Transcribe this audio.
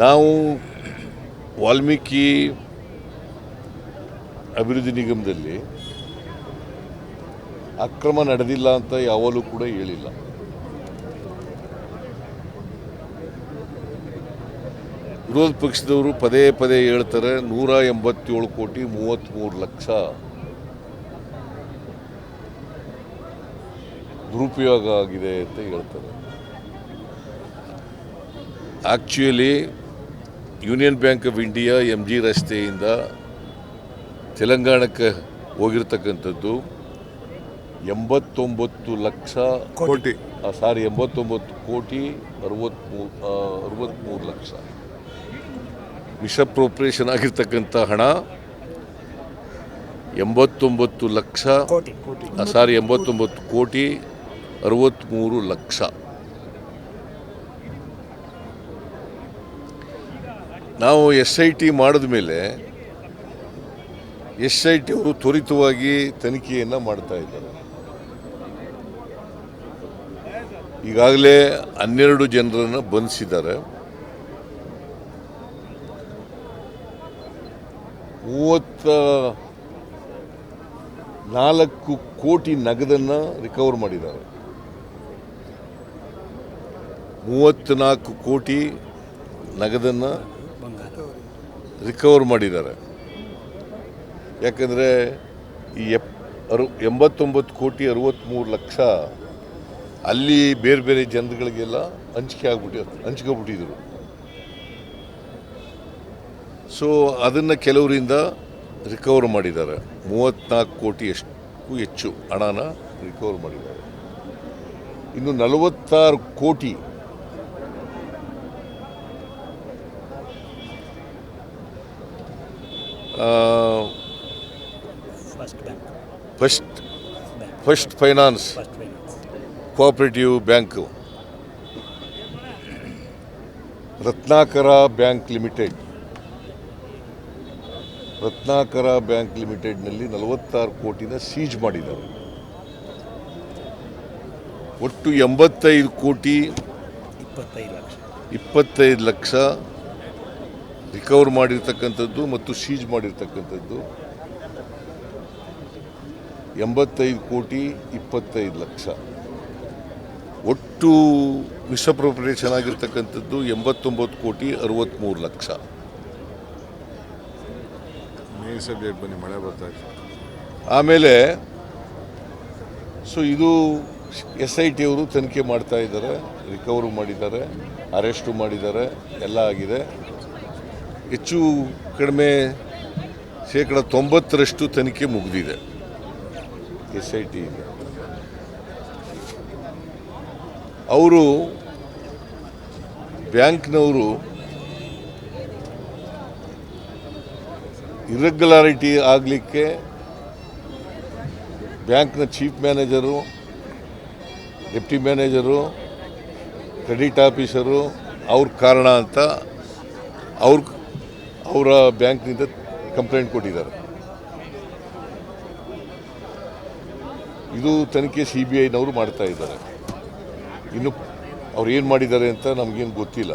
ನಾವು ವಾಲ್ಮೀಕಿ ಅಭಿವೃದ್ಧಿ ನಿಗಮದಲ್ಲಿ ಅಕ್ರಮ ನಡೆದಿಲ್ಲ ಅಂತ ಯಾವಾಗಲೂ ಕೂಡ ಹೇಳಿಲ್ಲ. ವಿರೋಧ ಪಕ್ಷದವರು ಪದೇ ಪದೇ ಹೇಳ್ತಾರೆ, ನೂರ ಎಂಬತ್ತೇಳು ಕೋಟಿ ಮೂವತ್ತ್ಮೂರು ಲಕ್ಷ ದುರುಪಯೋಗ ಆಗಿದೆ ಅಂತ ಹೇಳ್ತಾರೆ. Actually Union Bank of India M G ರಸ್ತೆಯಿಂದ ತೆಲಂಗಾಣಕ್ಕೆ ಹೋಗಿರ್ತಕ್ಕಂಥದ್ದು ಎಂಬತ್ತೊಂಬತ್ತು ಲಕ್ಷ ಕೋಟಿ. ಸಾರಿ ಎಂಬತ್ತೊಂಬತ್ತು ಕೋಟಿ ಅರವತ್ತ್ಮೂರು ಅರವತ್ತ್ಮೂರು ಲಕ್ಷ. ಮಿಸ್ಅಪ್ರೋಪ್ರಿಯೇಷನ್ ಆಗಿರ್ತಕ್ಕಂಥ ಹಣ ಎಂಬತ್ತೊಂಬತ್ತು ಲಕ್ಷ. ಕೋಟಿ ಕೋಟಿ. ಆ, ಸಾರಿ ಎಂಬತ್ತೊಂಬತ್ತು ಕೋಟಿ ಅರವತ್ತ್ಮೂರು ಲಕ್ಷ. ನಾವು ಎಸ್ ಐ ಟಿ ಮಾಡಿದ ಮೇಲೆ ಎಸ್ ಐ ಟಿ ಅವರು ತ್ವರಿತವಾಗಿ ತನಿಖೆಯನ್ನು ಮಾಡ್ತಾ ಇದ್ದಾರೆ. ಈಗಾಗಲೇ ಹನ್ನೆರಡು ಜನರನ್ನು ಬಂಧಿಸಿದ್ದಾರೆ. ಮೂವತ್ತ ನಾಲ್ಕು ಕೋಟಿ ನಗದನ್ನು ರಿಕವರ್ ಮಾಡಿದ್ದಾರೆ. ಮೂವತ್ತ್ನಾಲ್ಕು ಕೋಟಿ ನಗದನ್ನು ರಿಕವರ್ ಮಾಡಿದ್ದಾರೆ. ಯಾಕಂದರೆ ಈ ಎಪ್, ಅರು, ಎಂಬತ್ತೊಂಬತ್ತು ಕೋಟಿ ಅರವತ್ತ್ಮೂರು ಲಕ್ಷ ಅಲ್ಲಿ ಬೇರೆ ಬೇರೆ ಜನಗಳಿಗೆಲ್ಲ ಹಂಚಿಕೆ ಆಗ್ಬಿಟ್ಟು, ಹಂಚ್ಕೊಬಿಟ್ಟಿದ್ರು. ಸೊ ಅದನ್ನು ಕೆಲವರಿಂದ ರಿಕವರ್ ಮಾಡಿದ್ದಾರೆ. ಮೂವತ್ತ್ನಾಲ್ಕು ಕೋಟಿ ಎಷ್ಟು ಹೆಚ್ಚು ಹಣನ ರಿಕವರ್ ಮಾಡಿದ್ದಾರೆ. ಇನ್ನು ನಲವತ್ತಾರು ಕೋಟಿ first first finance cooperative bank Ratnakar bank limited Ratnakar bank ಲಿಮಿಟೆಡ್ನಲ್ಲಿ ನಲವತ್ತಾರು ಕೋಟಿನ ಸೀಜ್ ಮಾಡಿದ್ದಾರೆ. ಒಟ್ಟು ಎಂಬತ್ತೈದು ಕೋಟಿ ಇಪ್ಪತ್ತೈದು ಲಕ್ಷ. ಇಪ್ಪತ್ತೈದು ಲಕ್ಷ ರಿಕವರ್ ಮಾಡಿರ್ತಕ್ಕಂಥದ್ದು ಮತ್ತು ಸೀಜ್ ಮಾಡಿರ್ತಕ್ಕಂಥದ್ದು ಎಂಬತ್ತೈದು ಕೋಟಿ ಇಪ್ಪತ್ತೈದು ಲಕ್ಷ. ಒಟ್ಟು ಮಿಸ್ಅಪ್ರೋಪ್ರಿಯೇಷನ್ ಆಗಿರ್ತಕ್ಕಂಥದ್ದು ಎಂಬತ್ತೊಂಬತ್ತು ಕೋಟಿ ಅರವತ್ತ್ಮೂರು ಲಕ್ಷ. ಬನ್ನಿ ಮಳೆ ಬರ್ತಾ ಆಮೇಲೆ ಸೊ ಇದು ಎಸ್ ಐ ಟಿ ಅವರು ತನಿಖೆ ಮಾಡ್ತಾ ಇದ್ದಾರೆ ರಿಕವರು ಮಾಡಿದ್ದಾರೆ ಅರೆಸ್ಟು ಮಾಡಿದ್ದಾರೆ ಎಲ್ಲ ಆಗಿದೆ. ಹೆಚ್ಚು ಕಡಿಮೆ ಶೇಕಡ ತೊಂಬತ್ತರಷ್ಟು ತನಿಖೆ ಮುಗಿದಿದೆ. ಎಸ್ ಐ ಟಿ ಅವರು ಬ್ಯಾಂಕ್ನವರು ಇರೆಗ್ಯುಲಾರಿಟಿ ಆಗಲಿಕ್ಕೆ ಬ್ಯಾಂಕ್ನ chief manager, deputy manager, credit officer ಅವ್ರ ಕಾರಣ ಅಂತ ಅವ್ರ ಅವರ ಬ್ಯಾಂಕ್ನಿಂದ ಕಂಪ್ಲೇಂಟ್ ಕೊಟ್ಟಿದ್ದಾರೆ. ಇದು ತನಿಖೆ ಸಿ ಬಿ ಐನವರು ಮಾಡ್ತಾ ಇದ್ದಾರೆ. ಇನ್ನು ಅವ್ರು ಏನು ಮಾಡಿದ್ದಾರೆ ಅಂತ ನಮಗೇನು ಗೊತ್ತಿಲ್ಲ.